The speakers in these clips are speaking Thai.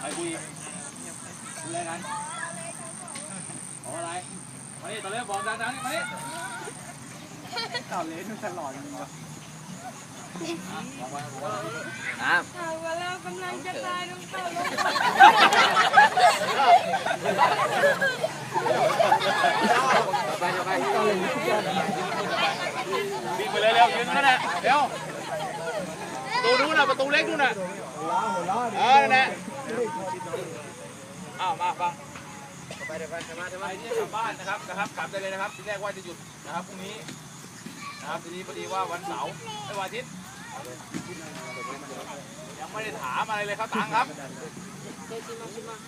ใคคุยคุยอะไรกันขออะไรมาดิตอนแรนบอกดังๆนี่มาดิต่อเลนตลอดเลยนะน้ำเอาเวลากำลังจะตายต้องต่อลง นั่นแหละเร็วประตูนู้นน่ะประตูเล็กนู้นน่ะเออนั่นแหละอ้าวมาฟังไปเดี๋ยวไปจะมาจะใครมาที่กลับบ้านนะครับนะครับกลับได้เลยนะครับทีแรกว่าจะหยุดนะครับพรุ่งนี้นะครับทีนี้พอดีว่าวันเสาร์ไม่วันอาทิตย์ยังไม่ได้ถามอะไรเลยครับตังค์ครับ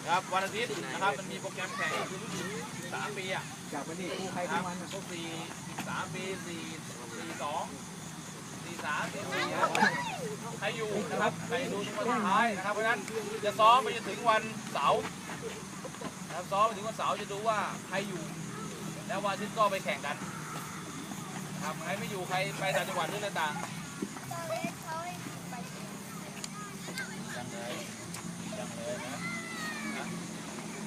ครับวันอาทิตย์นะครับมันมีโปรแกรมแข่งสามปีอะจับมันดิคู่ใครคคู่รับมันพวกสี่สามปีสี่สี่สอง สี่สามสี่สี่ครับใครอยู่นะครับใครดูถึงวันสุดท้ายนะครับเพราะฉะนั้นจะซ้อมไปจนถึงวันเสาร์นะครับซ้อมไปถึงวันเสาร์จะดูว่าใครอยู่ แล้ววันอาทิตย์ก็ไปแข่งกันนะครับใครไม่อยู่ใครไปต่างจังหวัดหรือต่างยังเลยยังเลยนะ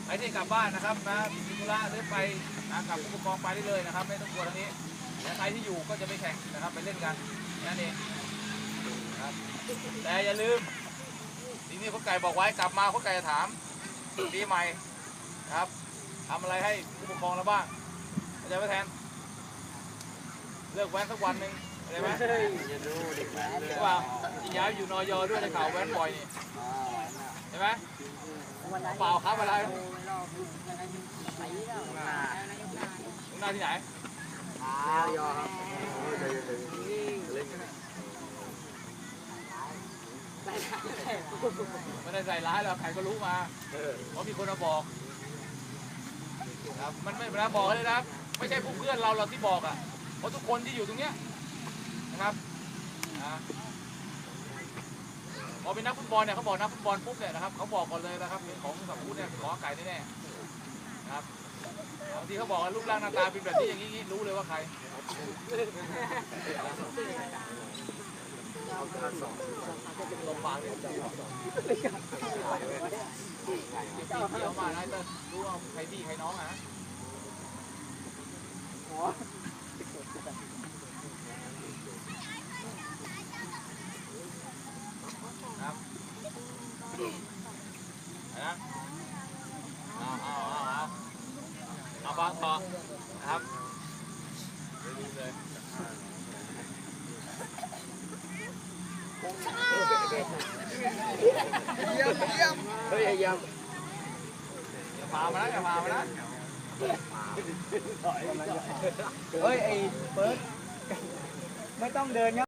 ใครที่กลับบ้านนะครับนะมีธุระหรือไปนะกับผู้ปกครองไปได้เลยนะครับ ไม่ต้องกลัวทางนี้และใครที่อยู่ก็จะไปแข่งนะครับไปเล่นกัน นั่นเองครับแต่อย่าลืมทีนี้พ่อไก่บอกไว้กลับมาพ่อไก่จะถามปีใหม่ครับทำอะไรให้ผู้ปกครองเราบ้างเข้าใจไหมแทน เลิกแว้นสักวันหนึ่งเข้าใจไหมจะดูเด็กแว้นใช่ป่ะที่ยาอยู่นอยอด้วยในข่าวแว้นบ่อยนี่ใช่ไหมเปล่าครับอะไรตรงหน้าที่ไหนนอยอครับเล่น ไม่ได้ใส่ร้ายหรอกใครก็รู้มาเพราะมีคนมาบอกครับมันไม่เวลาบอกเลยนะครับไม่ใช่พวกเพื่อนเราเราที่บอกอะเพราะทุกคนที่อยู่ตรงเนี้ยนะครับนะพอเป็นนักฟุตบอลเนี่ยเขาบอกนักฟุตบอลปุ๊บเนี่ยนะครับเขาบอกก่อนเลยนะครับเป็นของสัมพูดเนี่ยขอไก่แน่ๆนะครับบางทีเขาบอกว่ารูปร่างหน้าตาเป็นแบบนี้อย่างนี้รู้เลยว่าใคร ลมปากเนี่ยเกี่ยวมานะเต้นรู้ว่าใครพี่ใครน้องอะครับนะเอา เอาเอาเอาเอาฟังต่อนะครับดูเลยเฮ้ยยำอย่าพามานะอย่าพามานะเฮ้ยไอ้เฟิร์สไม่ต้องเดินครับ